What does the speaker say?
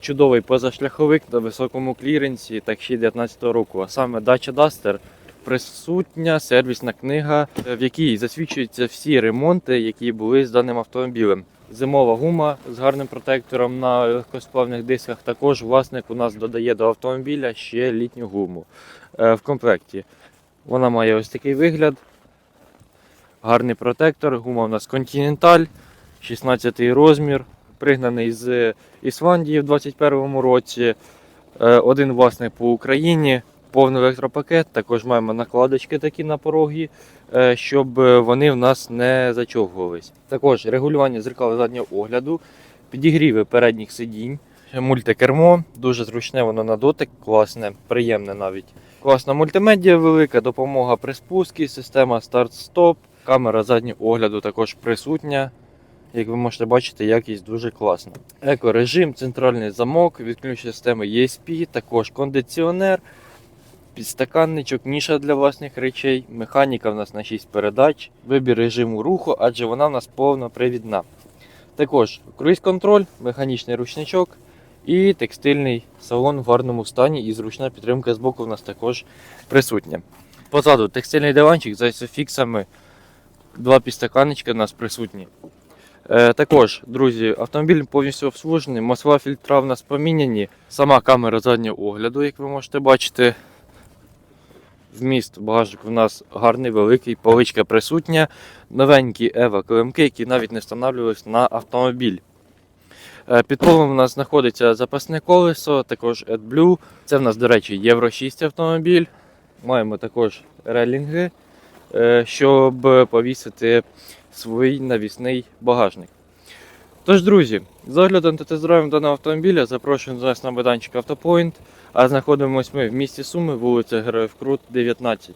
Чудовий позашляховик на високому кліренсі, так ще й 19 року. А саме Dacia Duster присутня сервісна книга, в якій засвідчуються всі ремонти, які були з даним автомобілем. Зимова гума з гарним протектором на легкосплавних дисках. Також власник у нас додає до автомобіля ще літню гуму е, в комплекті. Вона має ось такий вигляд. Гарний протектор. Гума у нас Continental, 16 розмір, пригнаний з Ісландії в 2021 році. Е, Один власник по Україні, повний електропакет. Також маємо накладочки такі на пороги, е, щоб вони в нас не зачовгувались. Також регулювання зеркала заднього огляду, підігріви передніх сидінь, мультикермо, дуже зручне воно на дотик, класне, приємне навіть. Класна мультимедіа велика, допомога при спуску, система старт-стоп, камера заднього огляду також присутня. Як ви можете бачити, якість дуже класна. Екорежим, центральний замок, відключення системи ESP, також кондиціонер, підстаканничок, ніша для власних речей, механіка в нас на 6 передач, вибір режиму руху, адже вона в нас повнопривідна. Також круїз-контроль, механічний ручничок і текстильний салон в гарному стані і зручна підтримка з боку в нас також присутня. Позаду текстильний диванчик з айсофіксами, два підстаканнички у нас присутні. Е, також, друзі, автомобіль повністю обслужений, масла фільтра в нас поміняні, сама камера заднього огляду, як ви можете бачити. Вміст багажник у нас гарний, великий, поличка присутня. Новенькі Ева клемки, які навіть не встановлювалися на автомобіль. Е, Під полом у нас знаходиться запасне колесо, також AdBlue. Це в нас, до речі, Євро 6 автомобіль. Маємо також релінги, щоб повісити свій навісний багажник. Тож, друзі, з оглядом та тест-драйвом даного автомобіля запрошуємо нас на майданчик Автопоінт, а знаходимося ми в місті Суми, вулиця Героїв Крут, 19.